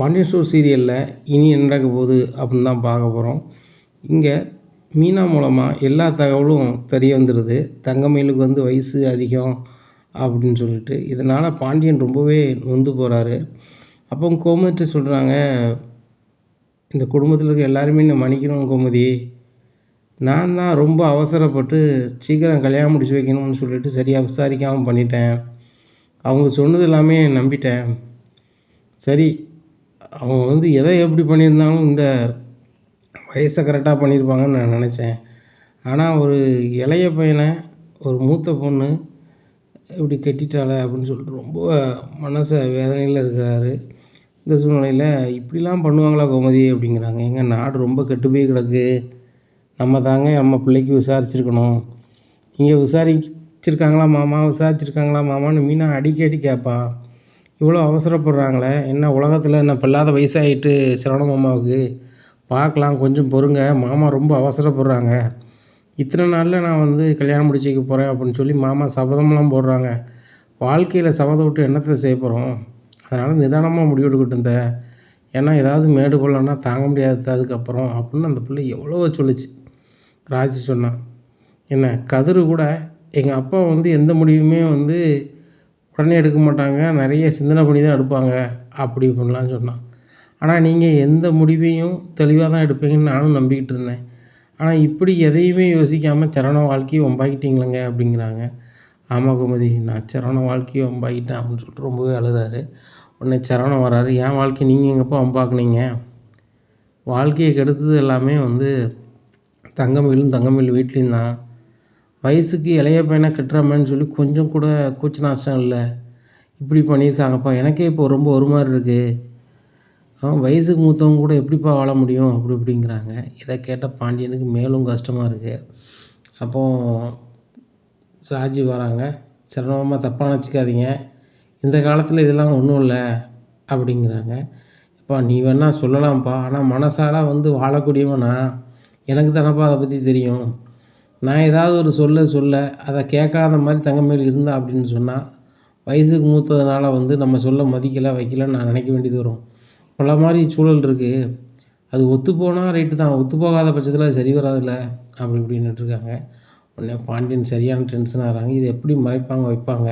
Pandian store சீரியலில் இனி என்ன நடக்க போகுது அப்படின்னு தான் பார்க்க போகிறோம் இங்கே மீனா மூலமாக எல்லா தகவலும் தெரிய வந்துடுது தங்கமயிலுக்கு வந்து வயசு அதிகம் அப்படின்னு சொல்லிட்டு. இதனால் பாண்டியன் ரொம்பவே நொந்து போகிறாரு அப்போ கோமதிட்ட சொல்கிறாங்க இந்த குடும்பத்தில் இருக்க எல்லாருமே நான் மன்னிக்கணும் கோமதி. நான் தான் ரொம்ப அவசரப்பட்டு சீக்கிரம் கல்யாணம் முடிச்சு வைக்கணும்னு சொல்லிட்டு சரியாக விசாரிக்காமல் பண்ணிட்டேன். அவங்க சொன்னது எல்லாமே நம்பிட்டேன். சரி அவங்க வந்து எதை எப்படி பண்ணியிருந்தாலும் இந்த வயசை கரெக்டாக பண்ணியிருப்பாங்கன்னு நான் நினச்சேன். ஆனால் ஒரு இளைய பையனை ஒரு மூத்த பொண்ணு இப்படி கட்டிட்டாளே அப்படின்னு சொல்லிட்டு ரொம்ப மனசை வேதனையில் இருக்கிறாரு. இந்த சூழ்நிலையில் இப்படிலாம் பண்ணுவாங்களா கோமதி அப்படிங்கிறாங்க. எங்கள் நாடு ரொம்ப கெட்டு போய் கிடக்கு. நம்ம தாங்க நம்ம பிள்ளைக்கு விசாரிச்சிருக்கணும். இங்கே விசாரிச்சிருக்காங்களா மாமா? விசாரிச்சிருக்காங்களா மாமான்னு மீனா அடிக்கடி கேட்பா இவ்வளோ அவசரப்படுறாங்களே? என்ன உலகத்தில் என்ன பொல்லாத வயசாகிட்டு சரவண மாமாவுக்கு? பார்க்கலாம் கொஞ்சம் பொறுங்க. மாமா ரொம்ப அவசரப்படுறாங்க. இத்தனை நாளில் நான் வந்து கல்யாணம் முடிச்சு வைக்க போகிறேன் அப்படின்னு சொல்லி மாமா சபதம்லாம் போடுறாங்க. வாழ்க்கையில் சபதம் விட்டு என்னத்தை செய்ய போகிறோம் அதனால் நிதானமாக முடிவெடுக்கட்டும் இந்த. ஏன்னா ஏதாவது மேடு கொள்ளனா தாங்க முடியாது அதுக்கப்புறம் அப்படின்னு அந்த பிள்ளை எவ்வளோ சொல்லுச்சு. ராஜி சொன்னான் என்ன கதிர் கூட எங்கள் அப்பா வந்து எந்த முடிவுமே வந்து உடனே எடுக்க மாட்டாங்க. நிறைய சிந்தனை பண்ணி தான் எடுப்பாங்க. அப்படி இப்படின்லாம் சொன்னான். ஆனால் நீங்கள் எந்த முடிவையும் தெளிவாக தான் எடுப்பீங்கன்னு நானும் நம்பிக்கிட்டு இருந்தேன். ஆனால் இப்படி எதையுமே யோசிக்காமல் சரண வாழ்க்கையை ஒம்பாக்கிட்டீங்களேங்க அப்படிங்கிறாங்க. ஆமாம் குமதி நான் சரண வாழ்க்கையை ஒம்பாக்கிட்டேன் அப்படின்னு சொல்லிட்டு ரொம்பவே அழுகிறாரு உடனே சரணம் வராரு என் வாழ்க்கை நீங்கள் எங்கப்பா ஒம்பாக்குனீங்க? வாழ்க்கையை கெடுத்தது எல்லாமே வந்து தங்கமயிலும் தங்கமயில் வீட்லேயும் தான். வயசுக்கு இளைய பையனை கட்டுறமேன்னு சொல்லி கொஞ்சம் கூட கூச்ச நாஷ்டம் இல்லை. இப்படி பண்ணியிருக்காங்கப்பா. எனக்கே இப்போ ரொம்ப ஒரு மாதிரி இருக்குது வயசுக்கு மூத்தவங்க கூட எப்படிப்பா வாழ முடியும்? அப்படி இப்படிங்கிறாங்க. இதை கேட்ட பாண்டியனுக்கு மேலும் கஷ்டமாக இருக்குது அப்போது ராஜி வராங்க. சிரமமாக தப்பாக நினச்சிக்காதீங்க. இந்த காலத்தில் இதெல்லாம் ஒன்றும் இல்லை அப்படிங்கிறாங்க. இப்போ நீ வேணால் சொல்லலாம்ப்பா. ஆனால் மனசால் வந்து வாழக்கூடியவனா? எனக்கு தானப்பா அதை பற்றி தெரியும். நான் ஏதாவது ஒரு சொல்ல சொல்ல அதை கேட்காத மாதிரி தங்கமேல் இருந்தா அப்படின்னு சொன்னால் வயசுக்கு மூத்ததுனால வந்து நம்ம சொல்ல மதிக்கலை வைக்கலன்னு நான் நினைக்க வேண்டியது வரும். பல மாதிரி சூழல் இருக்குது அது ஒத்து போனால் ரைட்டு தான். ஒத்து போகாத பட்சத்தில் அது சரி வராதுல்ல அப்படி இப்படின்னுட்டு இருக்காங்க. உடனே பாண்டியன் சரியான டென்ஷன் ஆகிறாங்க இது எப்படி மறைப்பாங்க வைப்பாங்க?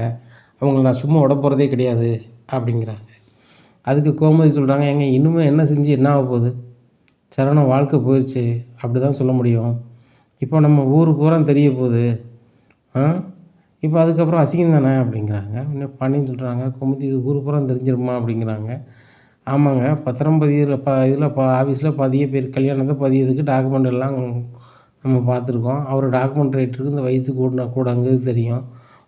அவங்கள நான் சும்மா விட போகிறதே கிடையாது அப்படிங்கிறாங்க. அதுக்கு கோமதி சொல்கிறாங்க ஏங்க இன்னுமே என்ன செஞ்சு என்ன ஆக போகுது? சரணம் வாழ்க்கை போயிடுச்சு அப்படி தான் சொல்ல முடியும். இப்போ நம்ம ஊர் பூரா தெரிய போகுது. ஆ? இப்போ அதுக்கப்புறம் அசிங்கம் தானே அப்படிங்கிறாங்க. இன்னும் பாண்டியன் சொல்கிறாங்க குமுதி இது ஊர் பூரா தெரிஞ்சிருமா அப்படிங்கிறாங்க. ஆமாங்க. பத்திரம் பதியில் ப இதில் ப ஆஃபீஸில் பதிய பேர் கல்யாணத்தை பதியதுக்கு டாக்குமெண்ட் எல்லாம் நம்ம பார்த்துருக்கோம். அவர் டாக்குமெண்ட் ரைட்டருக்கு இந்த வயசு கூட கூடங்கிறது தெரியும்.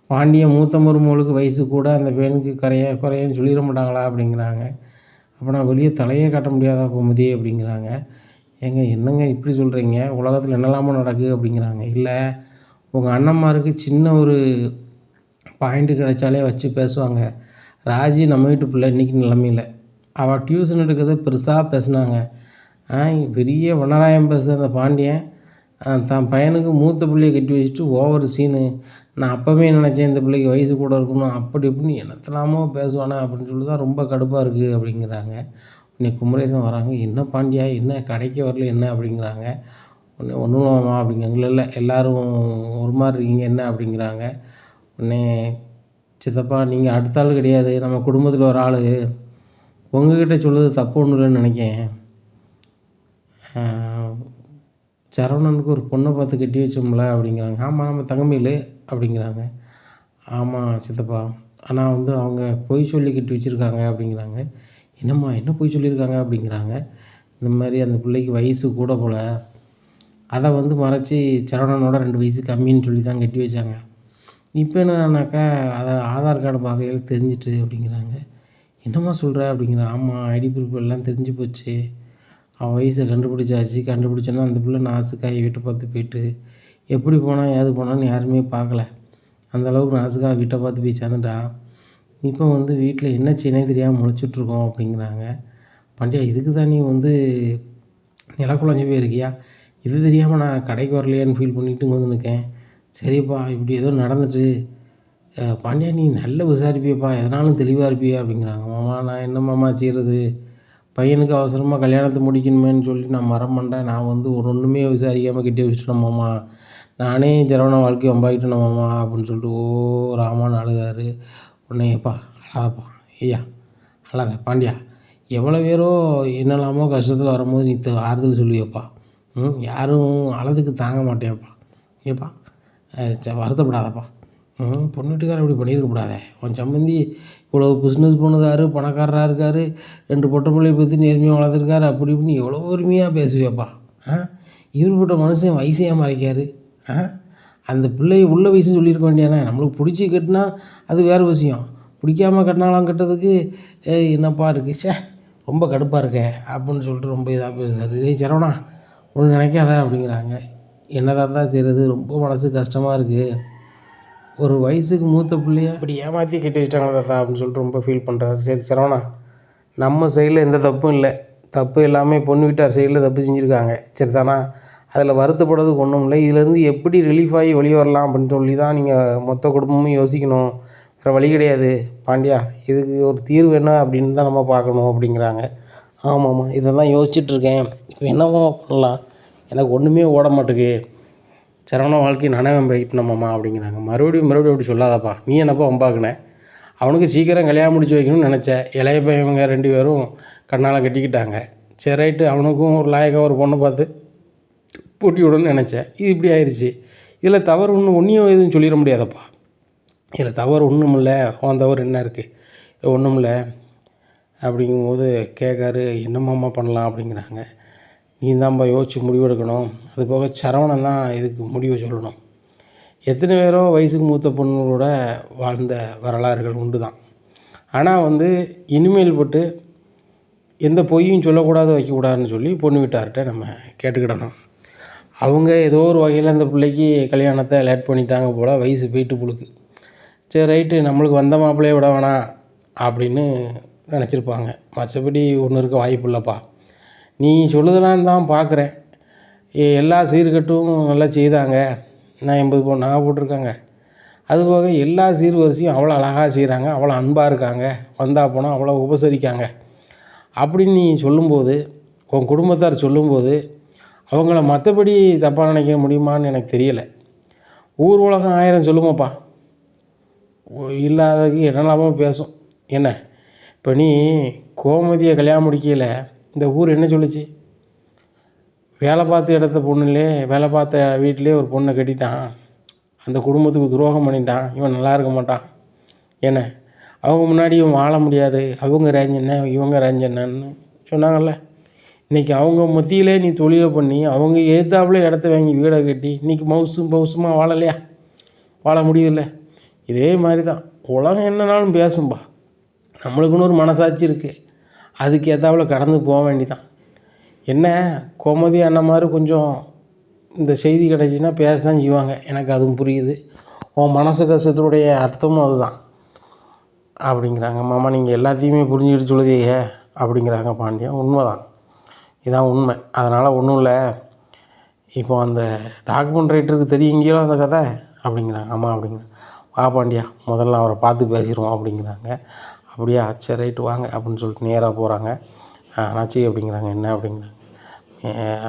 பாண்டிய மூத்த மருமகளுக்கு வயசு கூட அந்த பெண்ணுக்கு கரைய குறையன்னு சொல்லிட மாட்டாங்களா அப்படிங்கிறாங்க. அப்போ நான் வெளியே தலையே காட்ட முடியாதா கோமதி அப்படிங்கிறாங்க. ஏங்க என்னங்க இப்படி சொல்கிறீங்க உலகத்தில் என்னெல்லாமோ நடக்குது அப்படிங்கிறாங்க. இல்லை உங்கள் அண்ணன்மாருக்கு சின்ன ஒரு பாயிண்ட்டு கிடைச்சாலே வச்சு பேசுவாங்க. ராஜி நம்ம வீட்டு பிள்ளை இன்றைக்கி நிலமையில். அவள் டியூஷன் எடுக்கிறத பெருசாக பேசினாங்க. பெரிய வனராயம் பேசுகிற அந்த பாண்டியன். தன் பையனுக்கு மூத்த பிள்ளையை கட்டி வச்சுட்டு ஓவர் சீனு நான் அப்போவே நினச்சேன் இந்த பிள்ளைக்கு வயசு கூட இருக்கணும். அப்படி இப்படின்னு என்னத்தலாமோ பேசுவானே அப்படின்னு சொல்லி தான் ரொம்ப கடுப்பாக இருக்குது அப்படிங்கிறாங்க. இன்னைக்கு குமரேசன் வராங்க. என்ன பாண்டியா? என்ன கடைக்கு வரல என்ன அப்படிங்கிறாங்க. உடனே ஒன்றும் இல்லைம்மா அப்படிங்கிறாங்க. இல்லை எல்லோரும் ஒரு மாதிரி இருக்கீங்க என்ன அப்படிங்கிறாங்க. உடனே சித்தப்பா நீங்கள் அடுத்த ஆள் கிடையாது. நம்ம குடும்பத்தில் ஒரு ஆள். உங்ககிட்ட சொல்லுது தப்பு ஒன்றும் இல்லைன்னு நினைக்கேன். சரவணனுக்கு ஒரு பொண்ணை பார்த்து கட்டி வச்சோம்ல அப்படிங்கிறாங்க. ஆமாம் நம்ம தங்கமையில் அப்படிங்கிறாங்க. ஆமாம் சித்தப்பா. ஆனால் வந்து அவங்க பொய் சொல்லி கட்டி வச்சுருக்காங்க அப்படிங்கிறாங்க. என்னம்மா என்ன பொய் சொல்லியிருக்காங்க அப்படிங்கிறாங்க. இந்த மாதிரி அந்த பிள்ளைக்கு வயசு கூட போல். அதை வந்து மறைச்சி சரவணனோட ரெண்டு வயசு கம்மின்னு சொல்லி தான் கட்டி வச்சாங்க. இப்போ என்னன்னாக்கா அதை ஆதார் கார்டு பார்க்கையில் தெரிஞ்சிட்டு அப்படிங்கிறாங்க. என்னம்மா சொல்கிற அப்படிங்கிற ஆமாம் ஐடி ப்ரூஃப் எல்லாம் தெரிஞ்சு போச்சு. அவன் வயசை கண்டுபிடிச்சாச்சு. கண்டுபிடிச்சோன்னா அந்த பிள்ளை நாசுக்காய் வீட்டை பார்த்து போயிட்டு எப்படி போனால் ஏது போனான்னு யாருமே பார்க்கல. அந்தளவுக்கு நாசுக்காக வீட்டை பார்த்து போய் சேர்ந்துட்டா. இப்போ வந்து வீட்டில் என்ன செய்யனே தெரியாமல் முழிச்சிட்ருக்கோம் அப்படிங்கிறாங்க. பாண்டியா இதுக்கு தான் நீ வந்து நிலக்குழஞ்சி போயிருக்கியா? இது தெரியாமல் நான் கடைக்கு வரலையான்னு ஃபீல் பண்ணிட்டு இங்கே வந்து நிற்கேன் சரிப்பா இப்படி ஏதோ நடந்துட்டு பாண்டியா நீ நல்ல விசாரிப்பியப்பா எதனாலும் தெளிவாக இருப்பியா அப்படிங்கிறாங்க. மாமா நான் என்ன மாமா செய்கிறது பையனுக்கு அவசரமாக கல்யாணத்தை முடிக்கணுமேன்னு சொல்லி நான் மரம் பண்ணேன் நான் வந்து ஒரு ஒன்றுமே விசாரிக்காமல் கிட்டே வச்சுட்டேன் மாமா. நானே ஜெரவண வாழ்க்கையை வம்பாக்கிட்டேன் மாமா அப்படின்னு சொல்லிட்டு ஓ ராமான்னு அழுகாரு உன்னையப்பா அழாதப்பா. ஐயா அழாத பாண்டியா. எவ்வளோ பேரோ என்னெல்லாமோ கஷ்டத்தில் வரும்போது நீ ஆறுதல் சொல்லுவியப்பா. ம் யாரும் அழதுக்கு தாங்க மாட்டேப்பா ஏப்பா ச வருத்தப்படாதப்பா. ம் பொண்ணு வீட்டுக்காரர் இப்படி பண்ணியிருக்கக்கூடாதே உன் சம்மந்தி இவ்வளோ பிஸ்னஸ் பண்ணுதாரு பணக்காரராக இருக்கார் ரெண்டு பொட்டை பிள்ளைய பற்றி நேர்மையாக வளர்த்துருக்காரு அப்படி இப்படின்னு எவ்வளோ உரிமையாக பேசுவியப்பா. ஆ இவருப்பட்ட மனுஷன் வயசையாக மறைக்காரு. ஆ அந்த பிள்ளைய உள்ள வயசு சொல்லியிருக்க வேண்டியானே நம்மளுக்கு பிடிச்சி கட்டினா அது வேறு விஷயம். பிடிக்காம கட்டினாலாம் கட்டதுக்கு ஏய் என்னப்பா இருக்குது ச்சே ரொம்ப கடுப்பாக இருக்கே அப்படின்னு சொல்லிட்டு ரொம்ப இதாக பேசுறாரு. ஏய் சரவணா ஒன்று நினைக்காத அப்படிங்கிறாங்க. என்னதான் தான் செய்கிறது ரொம்ப மனசு கஷ்டமாக இருக்குது ஒரு வயசுக்கு மூத்த பிள்ளைய இப்படி ஏமாற்றி கட்டி வச்சிட்டாங்களா தாத்தா அப்படின்னு சொல்லிட்டு ரொம்ப ஃபீல் பண்ணுறாரு சரி சரவணா நம்ம சைடில் எந்த தப்பும் இல்லை. தப்பு எல்லாமே பொண்ணு வீட்டார் சைடில் தப்பு செஞ்சுருக்காங்க. சரி தானா அதில் வருத்தப்படுறதுக்கு ஒன்றும் இல்லை. இதுலேருந்து எப்படி ரிலீஃப் ஆகி வெளியே வரலாம் அப்படின்னு சொல்லி தான் நீங்கள் மொத்த குடும்பமும் யோசிக்கணும். வேறு வழி கிடையாது. பாண்டியா இதுக்கு ஒரு தீர்வு என்ன அப்படின்னு தான் நம்ம பார்க்கணும் அப்படிங்கிறாங்க. ஆமாம்மா இதை தான் யோசிச்சுட்ருக்கேன் இப்போ என்னவோ பண்ணலாம். எனக்கு ஒன்றுமே ஓட மாட்டேங்குது. சரவண வாழ்க்கை நானே வம்பிக்கிட்டோம்மாம்மா அப்படிங்கிறாங்க. மறுபடியும் மறுபடியும் அப்படி சொல்லாதப்பா. நீ என்னப்பா வம்பாக்குன? அவனுக்கு சீக்கிரம் கல்யாணம் முடிச்சு வைக்கணும்னு நினச்சேன் இளைய பையவங்க ரெண்டு பேரும் கண்ணால் கட்டிக்கிட்டாங்க. சரி ரைட்டு. அவனுக்கும் ஒரு லாயக்காக ஒரு பொண்ணை பார்த்து பூட்டி விடணும்னு நினச்சேன். இது இப்படி ஆயிடுச்சு இதில் தவறு ஒன்றும் ஒன்றையும் எதுவும் சொல்லிட முடியாதப்பா. இதில் தவறு ஒன்றும் இல்லை. உன் தவறு என்ன இருக்குது ஒன்றும் இல்லை. அப்படிங்கும்போது கேட்காரு என்னமாம்மா பண்ணலாம்? அப்படிங்கிறாங்க. நீ தான்ப்பா யோசிச்சு முடிவெடுக்கணும். அது போக சரவணன் தான் இதுக்கு முடிவு சொல்லணும். எத்தனை பேரோ வயசுக்கு மூத்த பொண்ணுகளோட வாழ்ந்த வரலாறுகள் உண்டு தான் ஆனால் வந்து இனிமேல் பட்டு எந்த பொய்யும் சொல்லக்கூடாது வைக்கக்கூடாதுன்னு சொல்லி பொண்ணு வீட்டார்கிட்ட நம்ம கேட்டுக்கிடணும். அவங்க ஏதோ ஒரு வகையில் அந்த பிள்ளைக்கு கல்யாணத்தை லேட் பண்ணிட்டாங்க போல் வயசு போயிட்டு புழுக்கு சரி ரைட்டு நம்மளுக்கு வந்த மாப்பிள்ளைய விட வேணாம் அப்படின்னு நினச்சிருப்பாங்க. மற்றபடி ஒன்று இருக்க வாய்ப்பு இல்லைப்பா. நீ சொல்லுதெல்லாம் தான் பார்க்குறேன் எல்லா சீர்கட்டும் நல்லா செய்தாங்க. நான் எண்பது பவுன் நகை போட்டிருக்காங்க. அதுபோக எல்லா சீர்வரிசையும் அவ்வளோ அழகாக செய்கிறாங்க அவ்வளோ அன்பாக இருக்காங்க. வந்தால் போனால் அவ்வளோ உபசரிக்காங்க. அப்படின்னு நீ சொல்லும்போது உன் குடும்பத்தார் சொல்லும்போது அவங்கள மற்றபடி தப்பாக நினைக்க முடியுமான்னு எனக்கு தெரியலை. ஊர் உலகம் ஆயிரம் சொல்லுமாப்பா இல்லாததுக்கு என்னெல்லாமோ பேசும். என்ன? இப்போ நீ கோமதியை கல்யாணம் முடிக்கல இந்த ஊர் என்ன சொல்லுச்சு? வேலை பார்த்த இடத்த பொண்ணுலே வேலை பார்த்த வீட்டிலே ஒரு பொண்ணை கட்டிட்டான். அந்த குடும்பத்துக்கு துரோகம் பண்ணிட்டான். இவன் நல்லா இருக்க மாட்டான். என்ன? அவங்க முன்னாடி இவன் வாழ முடியாது. அவங்க ரேஞ்ச் என்ன? இவங்க ரேஞ்ச் என்னன்னு சொன்னாங்கல்ல. இன்றைக்கி அவங்க மத்தியிலே நீ தொழிலை பண்ணி அவங்க எதிர்த்தாப்புல இடத்த வாங்கி வீடை கட்டி இன்றைக்கி மவுசும் பவுசுமாக வாழலையா? வாழ முடியல. இதே மாதிரி தான் உலகம் என்னனாலும் பேசும்பா. நம்மளுக்குன்னு ஒரு மனசாட்சி இருக்குது அதுக்கு ஏற்றாப்புல கடந்து போக வேண்டிதான். என்ன கோமதி அண்ணன் மாதிரி கொஞ்சம் இந்த செய்தி கிடச்சின்னா பேச தான் செய்வாங்க. எனக்கு அதுவும் புரியுது. உன் மனசு கஷ்டத்துடைய அர்த்தமும் அதுதான். அப்படிங்கிறாங்க. மாமா நீங்கள் எல்லாத்தையுமே புரிஞ்சுக்கிட்டு சொல்லுதீங்க. அப்படிங்கிறாங்க பாண்டியன். உண்மைதான். இதான் உண்மை. அதனால் ஒன்றும் இல்லை. இப்போ அந்த டாக்குமெண்ட் ரைட்டருக்கு தெரியுங்கீங்களோ அந்த கதை? அப்படிங்கிறாங்க. ஆமாம் அப்படிங்கிறாங்க வா பாண்டியா முதல்ல அவரை பார்த்து பேசிடுவோம் அப்படிங்கிறாங்க. அப்படியா சரி ரைட்டு வாங்க அப்படின்னு சொல்லிட்டு நேராக போகிறாங்க அண்ணாச்சி அப்படிங்கிறாங்க. என்ன அப்படிங்கிறாங்க.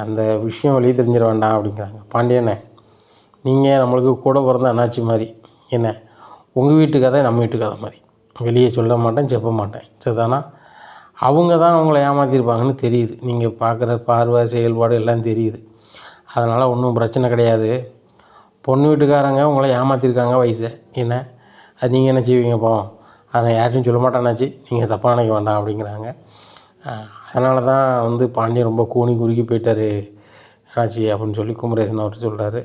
அந்த விஷயம் வெளியே தெரிஞ்சிட வேண்டாம் அப்படிங்கிறாங்க. பாண்டியண்ணே நீங்கள் நம்மளுக்கு கூட பிறந்த அண்ணாச்சி மாதிரி. என்ன? உங்கள் வீட்டு கதை நம்ம வீட்டு கதை மாதிரி. வெளியே சொல்ல மாட்டேன் செப்ப மாட்டேன். சரிதானா? அவங்க தான் அவங்கள ஏமாற்றிருப்பாங்கன்னு தெரியுது. நீங்கள் பார்க்குற பார்வை செயல்பாடு எல்லாம் தெரியுது. அதனால் ஒன்றும் பிரச்சனை கிடையாது. பொண்ணு வீட்டுக்காரங்க உங்களை ஏமாற்றிருக்காங்க வயசை. என்ன? அது நீங்கள் என்ன செய்வீங்க பாவம்? அதை யார்ட்டையும் சொல்ல மாட்டானாச்சு நீங்கள் தப்பாக நினைக்க வேண்டாம் அப்படிங்கிறாங்க. அதனால தான் வந்து பாண்டியன் ரொம்ப கூனி குறுக்கி போயிட்டாரு என்னாச்சு அப்படின்னு சொல்லி குமரேசன் அவர்கிட்ட சொல்கிறாரு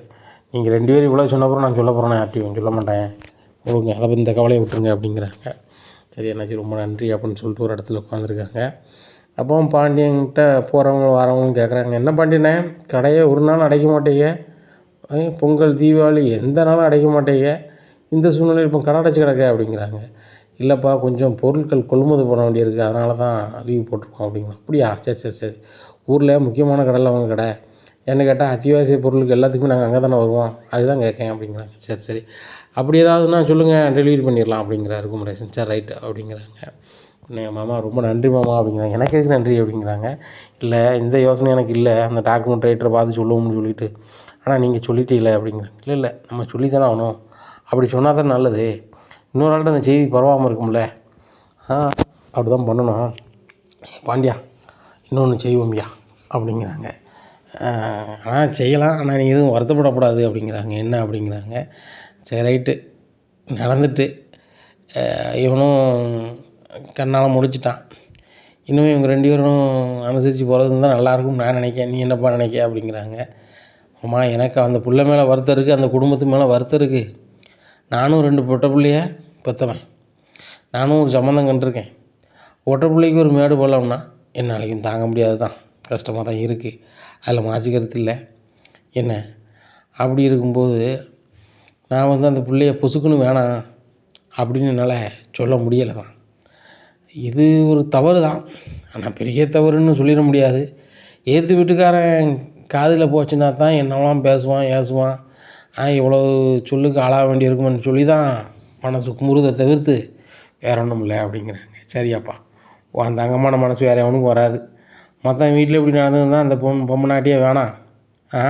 நீங்கள் ரெண்டு பேரும் இவ்வளோ சொன்ன அப்புறம் நான் சொல்ல போகிறேன் யார்ட்டையும் சொல்ல மாட்டேன். விடுங்க அதை பற்றி இந்த கவலையை விட்டுருங்க அப்படிங்கிறாங்க. சரி என்னாச்சு? ரொம்ப நன்றி அப்படின்னு சொல்லிட்டு ஒரு இடத்துல உட்காந்துருக்காங்க அப்போ பாண்டியன்கிட்ட போகிறவங்க வரவங்களும் கேட்குறாங்க என்ன பாண்டியனே கடையை ஒரு நாள் அடைக்க மாட்டேங்க பொங்கல் தீபாவளி எந்த நாளும் அடைக்க மாட்டேங்க இந்த சூழ்நிலையில் இப்போ கடை அடைச்சி கிடக்க அப்படிங்கிறாங்க. இல்லைப்பா கொஞ்சம் பொருட்கள் கொள்முதல் பண்ண வேண்டியிருக்கு. அதனால தான் லீவ் போட்டிருக்கோம் அப்படிங்களா அப்படியா? சரி சரி சரி. ஊரில் முக்கியமான கடையில் அவங்க கடை. என்ன கேட்டால் அத்தியாவசிய பொருளுக்கு எல்லாத்துக்குமே நாங்கள் அங்கே தானே வருவோம். அதுதான் கேட்கேன் அப்படிங்கிறாங்க. சரி சரி. அப்படி ஏதாவதுன்னா சொல்லுங்கள் டெலிவரி பண்ணிடலாம் அப்படிங்கிறாரு குமரேசன். சரி ரைட்டு அப்படிங்கிறாங்க. உடனே மாமா ரொம்ப நன்றி மாமா அப்படிங்கிறாங்க. எனக்கு எதுக்கு நன்றி? அப்படிங்கிறாங்க. இல்லை இந்த யோசனை எனக்கு இல்லை. அந்த டாக்குமெண்ட் ரைட்டரை பார்த்து சொல்லுவோம்னு சொல்லிட்டு. ஆனால் நீங்கள் சொல்லிட்டீங்களே அப்படிங்கிறாங்க. இல்லை இல்லை நம்ம சொல்லி தானே ஆகணும். அப்படி சொன்னால் தான் நல்லது. இன்னொரு ஆள்கிட்ட அந்த செய்தி பரவாமல் இருக்கும்ல. ஆ அப்படி தான் பண்ணணும். பாண்டியா இன்னொன்று செய்வோம்யா அப்படிங்கிறாங்க. ஆனால் செய்யலாம். ஆனால் நீ எதுவும் வருத்தப்படக்கூடாது அப்படிங்கிறாங்க. என்ன? அப்படிங்கிறாங்க. சரி ரைட்டு. நடந்துட்டு இவனும் கண்ணால் முடிச்சிட்டான். இன்னும் இவங்க ரெண்டு பேரும் அனுசரித்து போகிறது தான் நல்லாயிருக்கும்னு நான் நினைக்கிறேன். நீ என்னப்பா நினைக்க அப்படிங்கிறாங்க. அம்மா எனக்கு அந்த பிள்ளை மேலே வருத்தம் இருக்குது அந்த குடும்பத்து மேலே வருத்தம் இருக்குது நானும் ரெண்டு பொட்டை பிள்ளைய பெற்றவன் நானும் ஒரு சம்மந்தம் கண்டிருக்கேன். ஒட்ட பிள்ளைக்கு ஒரு மேடு போடலாம்னா என்னாலைக்கும் தாங்க முடியாது தான் கஷ்டமாக தான் இருக்குது அதில் மாற்றிக்கிறது இல்லை. என்ன? அப்படி இருக்கும்போது நான் வந்து அந்த பிள்ளைய பொசுக்குன்னு வேணாம் அப்படின்னு என்னால் சொல்ல முடியலை தான் இது ஒரு தவறு தான் ஆனால் பெரிய தவறுன்னு சொல்லிட முடியாது. ஏற்று வீட்டுக்காரன் காதில் போச்சுன்னா தான் என்னெல்லாம் பேசுவான் ஏசுவான். ஆ இவ்வளோ சொல்லுக்கு ஆளாக வேண்டியிருக்குமென்னு சொல்லி தான் மனசு குமுறுதை தவிர்த்து வேற ஒன்றும் இல்லை அப்படிங்கிறாங்க. சரியாப்பா. அந்த அங்கமான மனசு வேறு எவனுக்கும் வராது. மற்ற வீட்டில் எப்படி நடந்ததுன்னா அந்த பொண்ணு பொம்மநாட்டியே வேணாம். ஆ?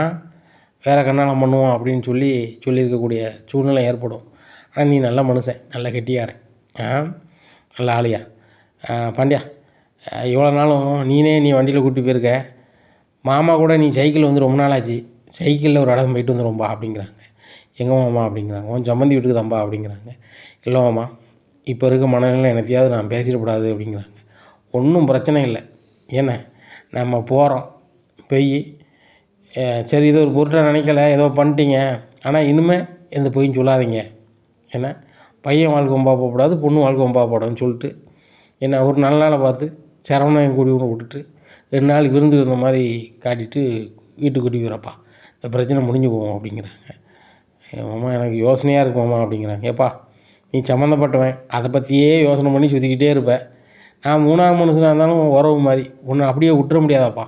வேறு கண்ணாலம் பண்ணுவோம் அப்படின்னு சொல்லி சொல்லியிருக்கக்கூடிய சூழ்நிலை ஏற்படும். ஆனால் நீ நல்ல மனுஷன் நல்ல கெட்டியாரன் ஆ? நல்ல ஆளியா. பாண்டியா இவ்வளோ நாளும் நீனே நீ வண்டியில் கூட்டி போயிருக்க. மாமா கூட நீ சைக்கிள் வந்து ரொம்ப நாளாச்சு. சைக்கிளில் ஒரு இடம் போயிட்டு வந்துடும்பா அப்படிங்கிறாங்க. எங்கள் மாமா அப்படிங்கிறாங்க. உன் சம்மந்தி வீட்டுக்கு தம்பா அப்படிங்கிறாங்க. இல்லை மாமா இப்போ இருக்க மனநிலை எனத்தையாவது நான் பேசிடக்கூடாது அப்படிங்கிறாங்க. ஒன்றும் பிரச்சனை இல்லை. ஏன்னா நம்ம போகிறோம் போய் சரி இது ஒரு பொருட்டாக நினைக்கல ஏதோ பண்ணிட்டீங்க. ஆனால் இனிமேல் எந்த பொய்யும் சொல்லாதீங்க. ஏன்னா பையன் வாழ்க்கை வம்பா போகக்கூடாது பொண்ணு வாழ்க்கை வம்பா போடணும்னு சொல்லிட்டு என்ன ஒரு நல்ல நாளை பார்த்து சரவணன் கூடி ஒன்று விட்டுட்டு ரெண்டு நாள் விருந்து இருந்த மாதிரி காட்டிட்டு வீட்டுக்கு கூட்டி போயிடப்பா இந்த பிரச்சனை முடிஞ்சு போவோம் அப்படிங்கிறாங்க. மாமா எனக்கு யோசனையாக இருக்கு மாமா அப்படிங்கிறாங்க. ஏப்பா நீ சம்மந்தப்பட்டவன் அதை பற்றியே யோசனை பண்ணி சுற்றிக்கிட்டே இருப்பேன் நான் மூணாவது மனுஷனாக இருந்தாலும் உறவு மாதிரி. உன்னை அப்படியே விட்டுற முடியாதாப்பா.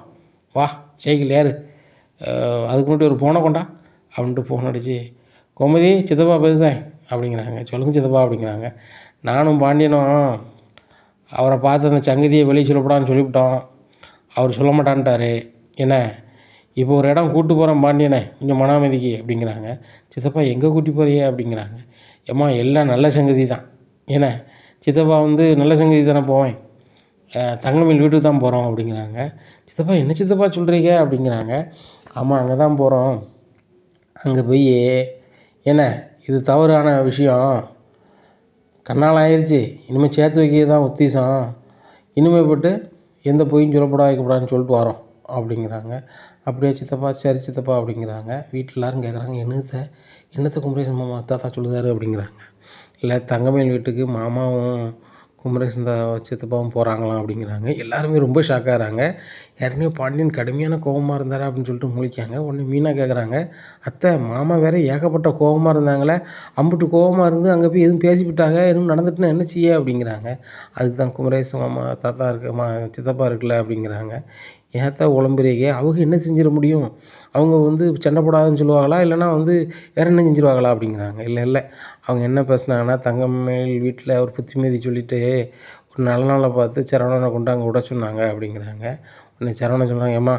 வா சைக்கிள் ஏறு. அதுக்கு முன்னாடி ஒரு ஃபோனை கொண்டா அப்படின்ட்டு ஃபோன் அடித்து கோமதி சித்தப்பா பேசுதேன் அப்படிங்கிறாங்க. சொல்லுங்க சித்தப்பா அப்படிங்கிறாங்க. நானும் பாண்டியனும் அவரை பார்த்து அந்த சங்கதியை வெளியே சொல்லப்படான்னு சொல்லிவிட்டோம். அவர் சொல்ல மாட்டான்ட்டாரு. என்ன இப்போ ஒரு இடம் கூப்பிட்டு போகிறேன் பாண்டியனே கொஞ்சம் மனாமதிக்கு அப்படிங்கிறாங்க. சித்தப்பா எங்கே கூட்டி போறியே அப்படிங்கிறாங்க. ஏம்மா எல்லாம் நல்ல சங்கதி தான். என்ன சித்தப்பா வந்து நல்ல சங்கதி தானே போவேன். தங்கமில் வீட்டுக்கு தான் போகிறோம் அப்படிங்கிறாங்க. சித்தப்பா என்ன சித்தப்பா சொல்கிறீங்க அப்படிங்கிறாங்க. ஆமாம் அங்கே தான் போகிறோம் அங்கே போய் என்ன இது தவறான விஷயம். கண்ணால் ஆயிடுச்சு இனிமேல் சேர்த்து வைக்கிறது தான் உத்தேசம். இனிமேல் போட்டு எந்த பொய்யும் சொல்லப்படா வைக்கப்படாதுன்னு சொல்லிட்டு வரோம் அப்படிங்கிறாங்க. அப்படியே சித்தப்பா சரி சித்தப்பா அப்படிங்கிறாங்க. வீட்டில் எல்லாரும் கேட்குறாங்க என்னத்த என்னத்த குமரேசன் மாமா தாத்தா சொல்லுதாரு? அப்படிங்கிறாங்க. இல்லை தங்கமேல் வீட்டுக்கு மாமாவும் குமரேசன் தா சித்தப்பாவும் போகிறாங்களாம் அப்படிங்கிறாங்க. எல்லாருமே ரொம்ப ஷாக்காகிறாங்க யாருமே பாண்டியன் கடுமையான கோபமாக இருந்தார் அப்படின்னு சொல்லிட்டு முழிக்காங்க உடனே மீனா கேட்குறாங்க அத்தை மாமா வேற ஏகப்பட்ட கோபமாக இருந்தாங்களே. அம்புட்டு கோபமாக இருந்து அங்கே போய் எதுவும் பேசிவிட்டாங்க. எதுவும் நடந்துட்டுனா என்ன செய்ய? அப்படிங்கிறாங்க. அதுக்கு தான் குமரேசன் மாமா தாத்தா இருக்கு மா சித்தப்பா இருக்குல்ல அப்படிங்கிறாங்க. ஏத்தா உழம்புறீங்க அவங்க என்ன செஞ்சிட முடியும்? அவங்க வந்து சண்டை போடாதுன்னு சொல்லுவாங்களா? இல்லைனா வந்து வேற என்ன செஞ்சிருவாங்களா அப்படிங்கிறாங்க. இல்லை இல்லை. அவங்க என்ன பேசுனாங்கன்னா தங்கமேல் வீட்டில் ஒரு புத்திமதி சொல்லிட்டு ஒரு நல்ல நாளை பார்த்து சரவணனை கொண்டு அங்கே விட சொன்னாங்க அப்படிங்கிறாங்க. உடனே சரவணன் சொல்கிறாங்க ஏம்மா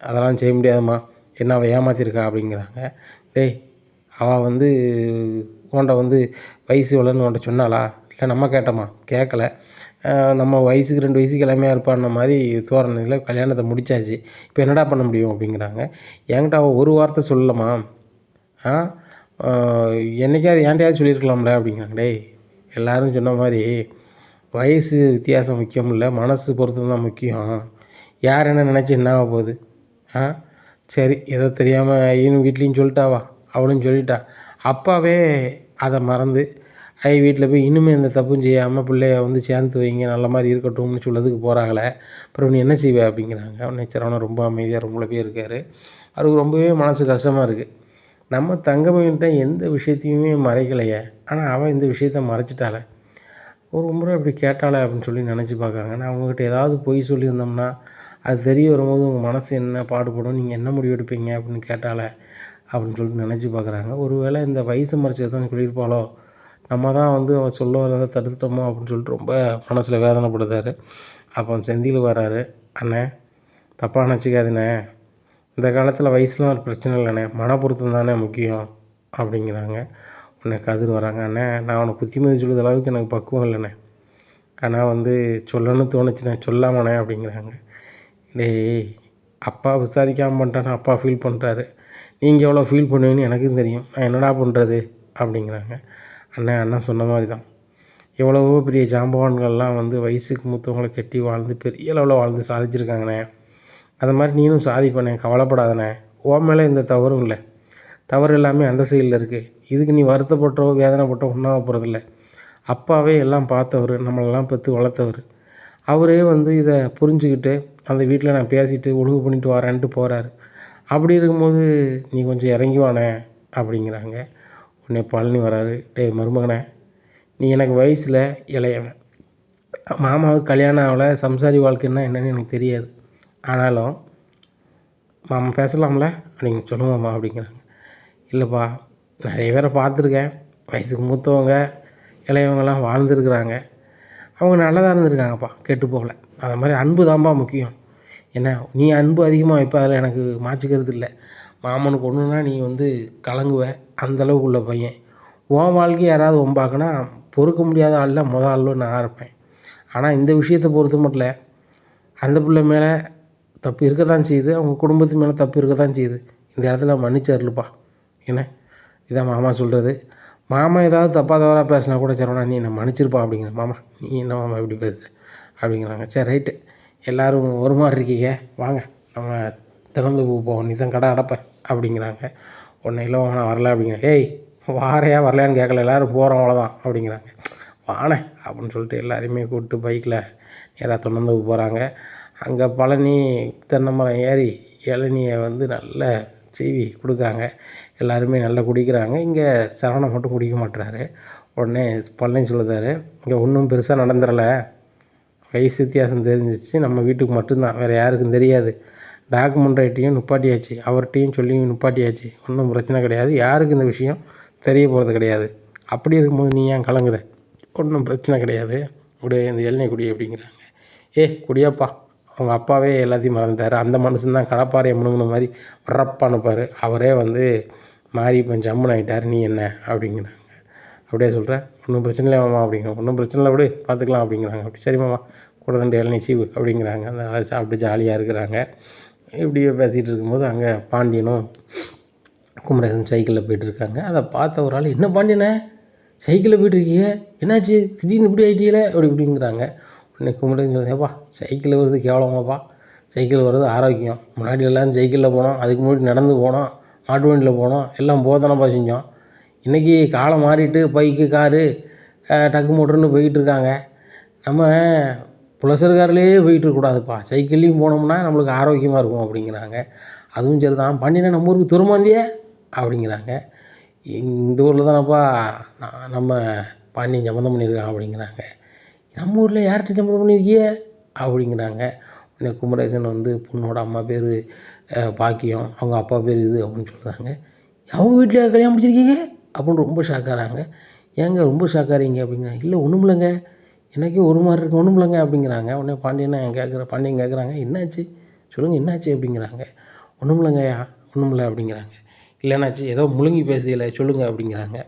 அதெல்லாம் செய்ய முடியாதும்மா. என்ன அவள் ஏமாற்றிருக்கா அப்படிங்கிறாங்க. டேய் அவள் வந்து உன்கிட்ட வந்து வயசு எவ்வளோன்னு உன்கிட்ட சொன்னாளா? இல்லை நம்ம கேட்டோமா? கேட்கல. நம்ம வயசுக்கு ரெண்டு வயசுக்கு எல்லாமே இருப்பான்ற மாதிரி தோறனதில் கல்யாணத்தை முடிச்சாச்சு. இப்போ என்னடா பண்ண முடியும் அப்படிங்கிறாங்க. என்கிட்ட அவள் ஒரு வார்த்தை சொல்லலம்மா. ஆ என்றைக்காவது என்னைக்காவது ஏன்டையாவது சொல்லியிருக்கலாம்ல அப்படிங்கிறாங்க. டேய் எல்லாரும் சொன்ன மாதிரி வயசு வித்தியாசம் முக்கியம் இல்லை மனசு பொறுத்து தான் முக்கியம். யார் என்ன நினச்சி என்ன ஆக போகுது? ஆ சரி ஏதோ தெரியாமல் ஐயனும் வீட்லேயும் சொல்லிட்டாவா அவளும் சொல்லிட்டா. அப்பாவே அதை மறந்து ஐ வீட்டில் போய் இனிமே இந்த தப்பும் செய்யாமல் பிள்ளைய வந்து சேர்ந்து வைங்க நல்ல மாதிரி இருக்கட்டும்னு சொல்லதுக்கு போகிறாங்களே அப்புறம் நீ என்ன செய்வே அப்படிங்கிறாங்க. உடனே சரவணன் ரொம்ப அமைதியாக ரொம்ப போய் இருக்கார். அவருக்கு ரொம்பவே மனசு கஷ்டமாக இருக்குது நம்ம தங்கமயின்ட்ட எந்த விஷயத்தையுமே மறைக்கலையே. ஆனால் அவன் இந்த விஷயத்த மறைச்சிட்டாளே. ஒரு முறை இப்படி கேட்டாளே அப்படின்னு சொல்லி நினச்சி பார்க்காங்க நான் அவங்ககிட்ட ஏதாவது பொய் சொல்லியிருந்தோம்னா அது தெரிய வரும்போது உங்கள் மனசு என்ன பாடுபடும் நீங்கள் என்ன முடிவு எடுப்பீங்க அப்படின்னு கேட்டாலே அப்படின்னு சொல்லிட்டு நினச்சி பார்க்குறாங்க. ஒருவேளை இந்த வயசு மறைச்சி எதுவும் சொல்லியிருப்பாளோ? நம்ம தான் வந்து அவர் சொல்ல வரதை தடுத்துட்டோமோ அப்படின்னு சொல்லிட்டு ரொம்ப மனசில் வேதனைப்படுதாரு அப்போ செந்தில் வராரு அண்ணே தப்பாக நினச்சிக்காதுண்ணே இந்த காலத்தில் வயசுலாம் ஒரு பிரச்சனை இல்லைண்ணே. மன பொருத்தம் தானே முக்கியம் அப்படிங்கிறாங்க. உன்னை கதிர் வராங்க அண்ணே நான் உனக்கு புத்திமதி சொல்லுற அளவுக்கு எனக்கு பக்குவம் இல்லைண்ணே. ஆனால் வந்து சொல்லணும்னு தோணுச்சுண்ணே சொல்லாமண்ணே அப்படிங்கிறாங்க. டேய் அப்பா விசாரிக்காமல் பண்ணிட்டான்னு அப்பா ஃபீல் பண்ணுறாரு நீங்கள் எவ்வளோ ஃபீல் பண்ணுவீங்கன்னு எனக்கும் தெரியும். நான் என்னடா பண்ணுறது அப்படிங்கிறாங்க. அண்ணன் அண்ணன் சொன்ன மாதிரி தான் எவ்வளவோ பெரிய ஜாம்பவான்கள்லாம் வந்து வயசுக்கு மூத்தவங்களை கட்டி வாழ்ந்து பெரிய அளவில் வாழ்ந்து சாதிச்சிருக்காங்கண்ணே. அது மாதிரி நீனும் சாதிப்பண்ணே கவலைப்படாதண்ணே. ஓ மேலே இந்த தவறும் இல்லை. தவறு எல்லாமே அந்த சைடில் இருக்குது இதுக்கு நீ வருத்தப்பட்டோ வேதனைப்பட்டோ ஒன்றாக போகிறதில்ல அப்பாவே எல்லாம் பார்த்தவர் நம்மளெல்லாம் பெற்று வளர்த்தவர். அவரே வந்து இதை புரிஞ்சுக்கிட்டு அந்த வீட்டில் நான் பேசிட்டு ஒழுங்கு பண்ணிட்டு வரேன்ட்டு போகிறாரு அப்படி இருக்கும்போது நீ கொஞ்சம் இறங்கி வானே அப்படிங்கிறாங்க. உடனே பழனி வராரு. டே மருமகனே நீ எனக்கு வயசில் இளையவன். மாமாவுக்கு கல்யாணம் ஆகலை சம்சாரி வாழ்க்கைன்னா என்னென்னு எனக்கு தெரியாது. ஆனாலும் மாமா பேசலாம்ல? அப்படிங்க சொல்லுங்கம்மா அப்படிங்கிறாங்க. இல்லைப்பா நிறைய பேரை பார்த்துருக்கேன். வயசுக்கு மூத்தவங்க இளையவங்கெல்லாம் வாழ்ந்துருக்குறாங்க. அவங்க நல்லதாக இருந்திருக்காங்கப்பா கெட்டு போகல. அது மாதிரி அன்பு தான்ப்பா முக்கியம். என்ன நீ அன்பு அதிகமாக வைப்ப அதில் எனக்கு மாற்றிக்கிறது இல்லை. மாமனுக்கு ஒன்றுனா நீ வந்து கலங்குவ. அந்தளவுக்கு உள்ள பையன். உன் வாழ்க்கையை யாராவது ஒம்பாக்குனா பொறுக்க முடியாத ஆளில் முத ஆளில் நான் இருப்பேன். ஆனால் இந்த விஷயத்தை பொறுத்த மட்டும் அந்த பிள்ளை மேலே தப்பு இருக்க தான் செய்யுது. அவங்க குடும்பத்து மேலே தப்பு இருக்க தான் செய்யுது. இந்த இடத்துல மன்னிச்சிடலுப்பா என்ன? இதான் மாமா சொல்கிறது மாமா ஏதாவது தப்பாக தவறாக பேசினா கூட சரவணா நீ என்னை மன்னிச்சிருப்பா அப்படிங்கிற மாமா. நீ என்ன மாமா இப்படி பேசுது அப்படிங்கிறாங்க. சரி ரைட்டு. எல்லோரும் ஒரு மாதிரி இருக்கீங்க. வாங்க நம்ம திறந்து போவோம். நீ தான் கடை அடைப்பேன் அப்படிங்கிறாங்க. உன்னை இல்லை நான் வரல அப்படிங்கிற ஏய் வாரையா வரலையான்னு கேட்கல எல்லோரும் போகிறோம் அவ்வளோதான் அப்படிங்கிறாங்க. வானே அப்படின்னு சொல்லிட்டு எல்லாரையுமே கூப்பிட்டு பைக்கில் நேராக தொண்ணந்து போகிறாங்க அங்கே பழனி தென்னை மரம் ஏறி இளநியை வந்து நல்ல சீவி கொடுக்காங்க. எல்லாருமே நல்லா குடிக்கிறாங்க. இங்கே சரவணம் மட்டும் குடிக்க மாட்டுறாரு உடனே பழனி சொல்லுதாரு இங்கே ஒன்றும் பெருசாக நடந்துடலை வயசு வித்தியாசம் தெரிஞ்சிச்சு நம்ம வீட்டுக்கு மட்டும்தான். வேறு யாருக்கும் தெரியாது. டாக்குமெண்ட்ரைட்டையும் நுப்பாட்டியாச்சு. அவர்கிட்டையும் சொல்லி நுப்பாட்டியாச்சு. ஒன்றும் பிரச்சனை கிடையாது. யாருக்கு இந்த விஷயம் தெரிய போகிறது கிடையாது. அப்படி இருக்கும்போது நீ ஏன் கலங்குத ஒன்றும் பிரச்சனை கிடையாது. உடைய இந்த இளநீ குடி அப்படிங்கிறாங்க. ஏ குடியாப்பா. அவங்க அப்பாவே எல்லாத்தையும் மறந்துட்டார். அந்த மனுஷன் தான் கடப்பாறையை முழுங்கின மாதிரி வரப்பானுப்பார் அவரே வந்து மாறி இப்போ ஜம்முன் ஆகிட்டார் நீ என்ன? அப்படிங்கிறாங்க. அப்படியே சொல்கிறேன் ஒன்றும் பிரச்சனை இல்லை மாமா அப்படிங்கிறாங்க ஒன்றும் பிரச்சனை இல்லை விடு. பார்த்துக்கலாம் அப்படிங்கிறாங்க. அப்படி சரி மாமா. கூட ரெண்டு இளநீ சீவு அப்படிங்கிறாங்க. அந்த சாப்பிட்டு ஜாலியாக இருக்கிறாங்க. இப்படியே பேசிகிட்டு இருக்கும்போது அங்கே பாண்டியனும் குமரேசன் சைக்கிளில் போயிட்டுருக்காங்க. அதை பார்த்த ஒரு ஆள் என்ன பாண்டியனே சைக்கிளில் போயிட்டுருக்கீங்க என்னாச்சு? திடீர்னு இப்படி ஆகிட்டீங்களே அப்படி இப்படிங்கிறாங்க. உடனே குமரேசன் சைக்கிளில் வருது கேவலமாப்பா. சைக்கிள் வருது ஆரோக்கியம். முன்னாடி எல்லோரும் சைக்கிளில் போனோம் அதுக்கு முன்னாடி நடந்து போனோம் மாட்டு வண்டியில் போனோம் எல்லாம் போதானப்பா செஞ்சோம். இன்றைக்கி காலம் மாறிட்டு பைக்கு காரு டக்கு மோட்டர்னு போய்கிட்டு இருக்காங்க நம்ம புலசர் கார்லேயே போயிட்டு இருக்கக்கூடாதுப்பா சைக்கிள்லேயும் போனோம்னா நம்மளுக்கு ஆரோக்கியமாக இருக்கும் அப்படிங்கிறாங்க. அதுவும் சரி தான் பண்ணினா நம்ம ஊருக்கு துருமாந்தியே அப்படிங்கிறாங்க. இந்த ஊரில் தானப்பா நான் நம்ம பாண்டியன் சம்மந்தம் பண்ணியிருக்கான் அப்படிங்கிறாங்க. நம்ம ஊரில் யார்கிட்ட சம்மந்தம் பண்ணியிருக்கியே? அப்படிங்கிறாங்க. உடனே குமரேசன் வந்து பொண்ணோட அம்மா பேர் பாக்கியம் அவங்க அப்பா பேர் இது அப்படின்னு சொல்லுறாங்க அவங்க வீட்டில் கல்யாணம் முடிச்சிருக்கீங்க? அப்படின்னு ரொம்ப ஷாக்காகிறாங்க ஏங்க ரொம்ப ஷாக்காகிறீங்க அப்படிங்கிறாங்க. இல்லை ஒன்றும் இல்லைங்க எனக்கே ஒரு மாதிரி இருக்கு? ஒன்றும் இல்லைங்க அப்படிங்கிறாங்க. உடனே பாண்டியனை கேட்குற பாண்டியன் கேட்குறாங்க என்னாச்சு? சொல்லுங்கள் என்னாச்சு? அப்படிங்கிறாங்க. ஒன்றும் இல்லைங்கய்யா ஒன்றும் இல்லை அப்படிங்கிறாங்க. இல்லைனாச்சு ஏதோ முழுங்கி பேசுதில்ல சொல்லுங்கள் அப்படிங்கிறாங்க.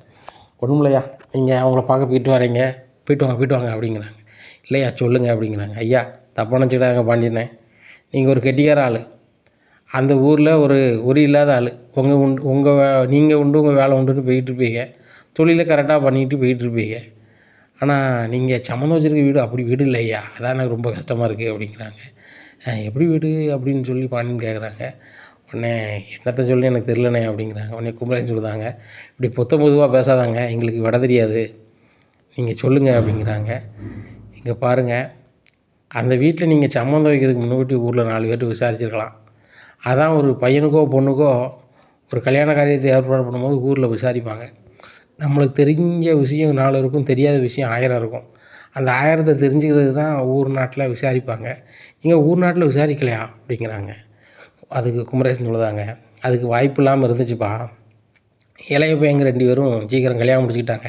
ஒன்றும் இல்லையா நீங்கள் அவங்கள பார்க்க போயிட்டு வரீங்க. போயிட்டு வாங்க போயிட்டு வாங்க அப்படிங்கிறாங்க. இல்லையா சொல்லுங்கள் அப்படிங்கிறாங்க. ஐயா தப்பாக நினச்சிக்கிட்டாங்க பாண்டியனை. நீங்கள் ஒரு கெட்டிக்கார ஆள். அந்த ஊரில் ஒரு ஒரு இல்லாத ஆள். உங்கள் உண்டு உங்கள் வே நீங்கள் உண்டு உங்கள் வேலை உண்டுன்னு போயிட்டுருப்பீங்க தொழிலை கரெக்டாக பண்ணிட்டு போயிட்டுருப்பீங்க ஆனால் நீங்கள் சம்மந்தம் வச்சுருக்க வீடு அப்படி வீடு இல்லையா? அதான் எனக்கு ரொம்ப கஷ்டமாக இருக்குது அப்படிங்கிறாங்க. எப்படி வீடு அப்படின்னு சொல்லி பாண்டியன் கேட்குறாங்க உடனே என்னத்தை சொல்லி எனக்கு தெரிலண்ணே அப்படிங்கிறாங்க. உடனே குமரன் சொல்லுதாங்க. இப்படி புத்தம் பொதுவாக பேசாதாங்க. எங்களுக்கு விட தெரியாது. நீங்கள் சொல்லுங்கள் அப்படிங்கிறாங்க. இங்கே பாருங்கள் அந்த வீட்டில் நீங்கள் சம்மந்தம் வைக்கிறதுக்கு முன்னாடி ஊரில் நாலு பேர்கிட்ட விசாரிச்சிருக்கலாம். அதான் ஒரு பையனுக்கோ பொண்ணுக்கோ ஒரு கல்யாண காரியத்தை ஏற்பாடு பண்ணும்போது ஊரில் விசாரிப்பாங்க. நம்மளுக்கு தெரிஞ்ச விஷயம் நாலு இருக்கும் தெரியாத விஷயம் ஆயிரம் இருக்கும். அந்த ஆயிரத்தை தெரிஞ்சுக்கிறது தான் ஊர் நாட்டில் விசாரிப்பாங்க. நீங்கள் ஊர் நாட்டில் விசாரிக்கலையா? அப்படிங்கிறாங்க. அதுக்கு குமரேசன் சொல்லுதாங்க. அதுக்கு வாய்ப்பு இல்லாமல் இருந்துச்சுப்பா. இளைய பையங்க ரெண்டு பேரும் சீக்கிரம் கல்யாணம் முடிச்சுக்கிட்டாங்க.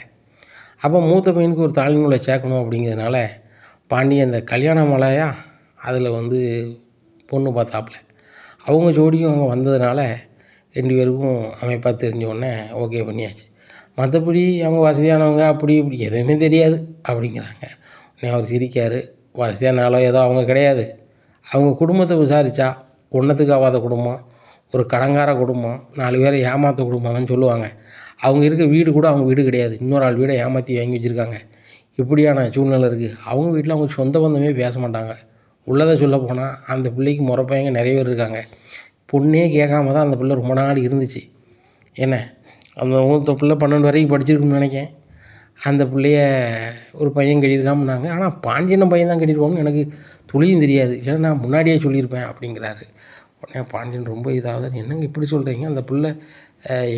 அப்போ மூத்த பையனுக்கு ஒரு தாலி நூலை சேர்க்கணும் அப்படிங்கிறதுனால பாண்டியன் இந்த கல்யாண மலையா? அதில் வந்து பொண்ணு பார்த்தாப்புல. அவங்க ஜோடியும் அவங்க வந்ததுனால ரெண்டு பேருக்கும் அமைப்பாக தெரிஞ்ச உடனே ஓகே பண்ணியாச்சு. மற்றபடி அவங்க வசதியானவங்க அப்படி இப்படி எதுவுமே தெரியாது அப்படிங்கிறாங்க. உடனே அவர் சிரிக்கார். வசதியானாலோ ஏதோ அவங்க கிடையாது. அவங்க குடும்பத்தை விசாரித்தா ஒன்றத்துக்கு ஆகாத குடும்பம் ஒரு கடங்கார குடும்பம் நாலு பேரை ஏமாற்ற குடும்பம்னு சொல்லுவாங்க. அவங்க இருக்க வீடு கூட அவங்க வீடு கிடையாது. இன்னொரு ஆள் வீடை ஏமாற்றி வாங்கி வச்சுருக்காங்க. இப்படியான சூழ்நிலை இருக்குது அவங்க வீட்டில் அவங்க சொந்த பந்தமே பேச மாட்டாங்க. உள்ளதை சொல்ல போனால் அந்த பிள்ளைக்கு முறப்பையங்க நிறைய பேர் இருக்காங்க. பொண்ணே கேட்காம தான் அந்த பிள்ளை ரொம்ப நாள் இருந்துச்சு. என்ன? அந்த மூத்த பிள்ளை பன்னெண்டு வரைக்கும் படிச்சிருக்குன்னு நினைக்கேன் அந்த பிள்ளைய ஒரு பையன் கட்டியிருக்காமனாங்க ஆனால் பாண்டியன் பையன் தான் கட்டியிருப்போம்னு எனக்கு துளியும் தெரியாது. இல்லைன்னா நான் முன்னாடியே சொல்லியிருப்பேன் அப்படிங்கிறாரு. உடனே பாண்டியன் ரொம்ப இதாகுது என்னங்க இப்படி சொல்கிறீங்க அந்த பிள்ளை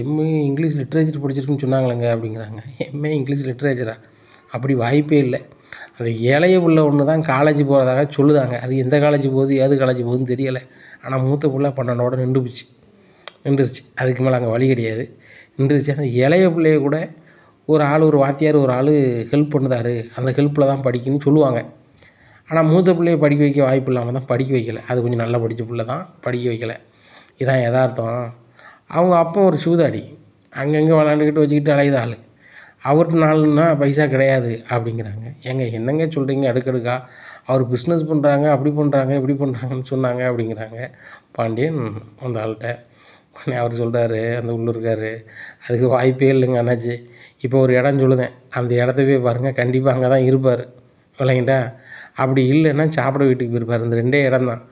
எம்ஏ இங்கிலீஷ் லிட்ரேச்சர் படிச்சிருக்குன்னு சொன்னாங்களேங்க அப்படிங்கிறாங்க. எம்ஏ இங்கிலீஷ் லிட்ரேச்சரா? அப்படி வாய்ப்பே இல்லை. அந்த ஏழைய புள்ள ஒன்று தான் காலேஜ் போகிறதாக சொல்லுதாங்க. அது எந்த காலேஜ் போகுது ஏது காலேஜ் போகுதுன்னு தெரியலை. ஆனால் மூத்த பிள்ளை பன்னெண்டோட நின்றுச்சு நின்றுருச்சு அதுக்கு மேலே அங்கே வழி கிடையாது. நின்றுச்சு. அந்த இளைய பிள்ளைய கூட ஒரு ஆள் ஒரு வாத்தியார் ஒரு ஆள் ஹெல்ப் பண்ணுதார். அந்த ஹெல்ப்பில் தான் படிக்கணும்னு சொல்லுவாங்க. ஆனால் மூத்த பிள்ளைய படிக்க வைக்க வாய்ப்பு இல்லாமல் தான் படிக்க வைக்கல. அது கொஞ்சம் நல்லா படித்த பிள்ளை தான் படிக்க வைக்கலை. இதான் யதார்த்தம். அவங்க அப்போ ஒரு சூதாடி. அங்கங்கே விளாண்டுக்கிட்டு வச்சுக்கிட்டு அலையுத ஆள். அவர்கிட்ட நாலுன்னா பைசா கிடையாது அப்படிங்கிறாங்க. ஏங்க என்னங்க சொல்கிறீங்க அடுக்கடுக்கா அவர் பிஸ்னஸ் பண்ணுறாங்க அப்படி பண்ணுறாங்க இப்படி பண்ணுறாங்கன்னு சொன்னாங்க அப்படிங்கிறாங்க. பாண்டியன் அந்த ஆள்கிட்ட உடனே அவர் சொல்கிறாரு அந்த உள்ளூர்காரு அதுக்கு வாய்ப்பே இல்லைங்க அண்ணாச்சி. இப்போ ஒரு இடம் சொல்லுதேன். அந்த இடத்த போய் பாருங்கள் கண்டிப்பாக அங்கே தான் இருப்பார். விளங்கிட்டா அப்படி இல்லைன்னா சாப்பிட வீட்டுக்கு போயிருப்பார். இந்த ரெண்டே இடம் தான்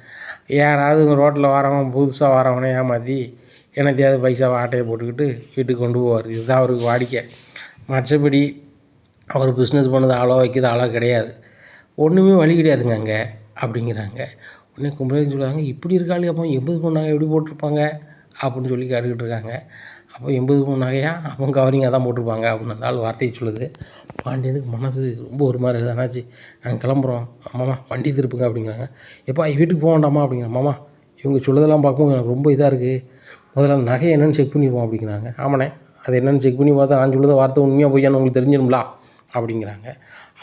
யாராவது ரோட்டில் வரவன் புதுசாக வரவனே ஏமாற்றி என்னத்தையாவது பைசாவை ஆட்டையை போட்டுக்கிட்டு வீட்டுக்கு கொண்டு போவார். இதுதான் அவருக்கு வாடிக்கை. மற்றபடி அவர் பிஸ்னஸ் பண்ணது ஆளோ வைக்கிறது ஆளோ கிடையாது. ஒன்றுமே வழி கிடையாதுங்க அங்கே. அப்படிங்கிறாங்க. உடனே கும்பலேன்னு சொல்லுவாங்க இப்படி இருக்காளு அப்போ எண்பது பண்ணாங்க எப்படி போட்டிருப்பாங்க? அப்படின்னு சொல்லி கேட்டுக்கிட்டு இருக்காங்க. அப்போ எண்பது பவுன் நகையா? அப்போ கவரிங்காக தான் போட்டிருப்பாங்க அப்படின்னு அந்த ஆள் வார்த்தையை சொல்லுது. பாண்டியனுக்கு மனசு ரொம்ப ஒரு மாதிரி இருக்குது. அண்ணாச்சி நாங்கள் கிளம்புறோம். மாமா வண்டி திருப்புங்க அப்படிங்கிறாங்க. எப்பா வீட்டுக்கு போக வேண்டாமா? அப்படிங்கிற மாமா இவங்க சொல்லதெல்லாம் பார்க்கும்போது எனக்கு ரொம்ப இதாக இருக்குது முதல்ல அந்த நகை என்னென்னு செக் பண்ணிடுவோம் அப்படிங்கிறாங்க. ஆமாண்ணே அது என்னென்னு செக் பண்ணி பார்த்தா நான் சொல்லுத வார்த்தை உண்மையாக பொய்யான்னு உங்களுக்கு தெரிஞ்சிடும்லா? அப்படிங்கிறாங்க.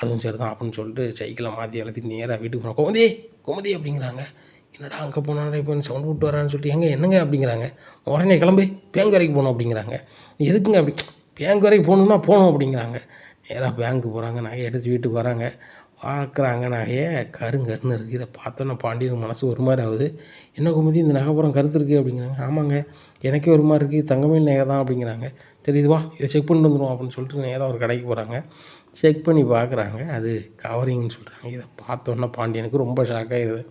அதுவும் சரி தான் அப்படின்னு சொல்லிட்டு சைக்கிளை மாற்றி அழுத்திட்டு நேராக வீட்டுக்கு போனோம் கோமதி கோமதி அப்படிங்கிறாங்க. என்னடா அங்கே போனாடா இப்போ சவுண்ட் விட்டு வரான்னு சொல்லிட்டு எங்கே என்னங்க அப்படிங்கிறாங்க. உடனே கிளம்பி பேங்க் வரைக்கும் போகணும் அப்படிங்கிறாங்க. எதுக்குங்க அப்படி பேங்க் வரைக்கும் போகணுன்னா போகணும் அப்படிங்கிறாங்க. நேராக பேங்க்கு போகிறாங்க நகையை எடுத்து வீட்டுக்கு வராங்க. பார்க்குறாங்க நகையை கருங்கருன்னு இருக்குது இதை பார்த்தோன்னே பாண்டியன் மனசு ஒரு மாதிரி ஆகுது. என்ன குமுதி இந்த நகைப்புறம் கருத்து இருக்குது அப்படிங்கிறாங்க. ஆமாங்க எனக்கே ஒரு மாதிரி இருக்குது தங்கமே நகை தான் அப்படிங்கிறாங்க. சரி இதுவா இதை செக் பண்ணிட்டு வந்துடும் அப்படின்னு சொல்லிட்டு நேராக ஒரு கடைக்கு போகிறாங்க செக் பண்ணி பார்க்குறாங்க. அது கவரிங்னு சொல்கிறாங்க இதை பார்த்தோன்னே பாண்டியனுக்கு ரொம்ப ஷாக்காகிடுது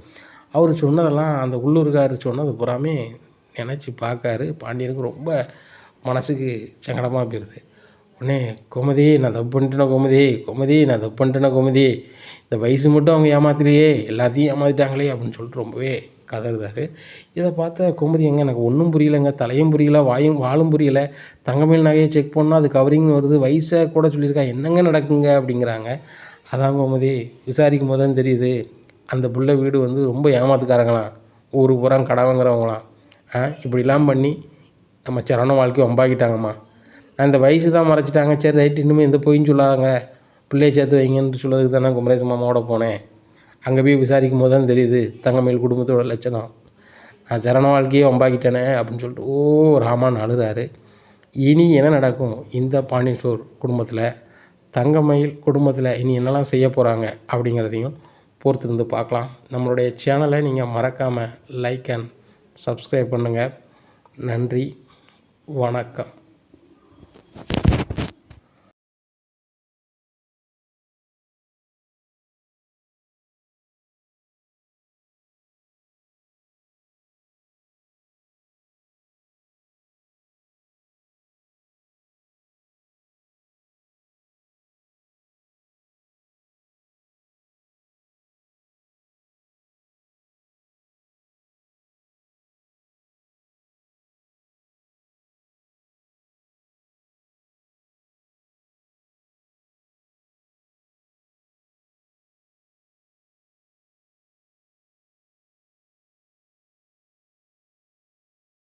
அவர் சொன்னதெல்லாம் அந்த உள்ளூர்கார் சொன்னது பூராமே நினச்சி பார்க்காரு. பாண்டியனுக்கு ரொம்ப மனசுக்கு சங்கடமாக போயிடுது உடனே கோமதி நான் தப்பு பண்ணிட்டேன கோமதி? கோமதி நான் தப்பு பண்ணிட்டேன கோமதி? இந்த வயசு மட்டும் அவங்க ஏமாத்தலையே எல்லாத்தையும் ஏமாற்றிட்டாங்களே அப்படின்னு சொல்லிட்டு ரொம்பவே கதறுதாரு. இதை பார்த்தா கோமதி எங்கே எனக்கு ஒன்றும் புரியலைங்க. தலையும் புரியல வாயும் வாழும் புரியல. தங்கமேல் நகையை செக் பண்ணால் அது கவரிங் வருது. வயசை கூட சொல்லியிருக்கா. என்னங்க நடக்குங்க? அப்படிங்கிறாங்க. அதான் கோமதி விசாரிக்கும் போது தான் தெரியுது. அந்த புள்ள வீடு வந்து ரொம்ப ஏமாத்துக்காரங்களாம். ஊருக்கு பூரா கடன் வாங்குறவங்களாம். ஆ இப்படிலாம் பண்ணி நம்ம சரண வாழ்க்கையை ஒம்பாக்கிட்டாங்கம்மா நான் இந்த வயசு தான் மறைச்சிட்டாங்க. சரி ரைட் இன்னுமே எந்த பொய்ன்னு சொல்லாதாங்க. பிள்ளைய சேர்த்து வைங்கன்னு சொல்லதுக்கு தானே குமரேச மாமாவோட போனேன். அங்கே போய் விசாரிக்கும் போது தான் தெரியுது தங்கமேல் குடும்பத்தோட லட்சணம். நான் சரண வாழ்க்கையே ஒம்பாக்கிட்டேனே அப்படின்னு சொல்லிட்டு ஓ ராமான் அழுகிறாரு இனி என்ன நடக்கும்? இந்த பாண்டியன் ஸ்டோர் குடும்பத்தில் தங்கமயில் குடும்பத்தில் இனி என்னெல்லாம் செய்ய போகிறாங்க அப்படிங்கிறதையும் பொறுத்திருந்து பார்க்கலாம். நம்மளுடைய சேனலை நீங்கள் மறக்காமல் லைக் அண்ட் சப்ஸ்கிரைப் பண்ணுங்கள் நன்றி. வணக்கம்.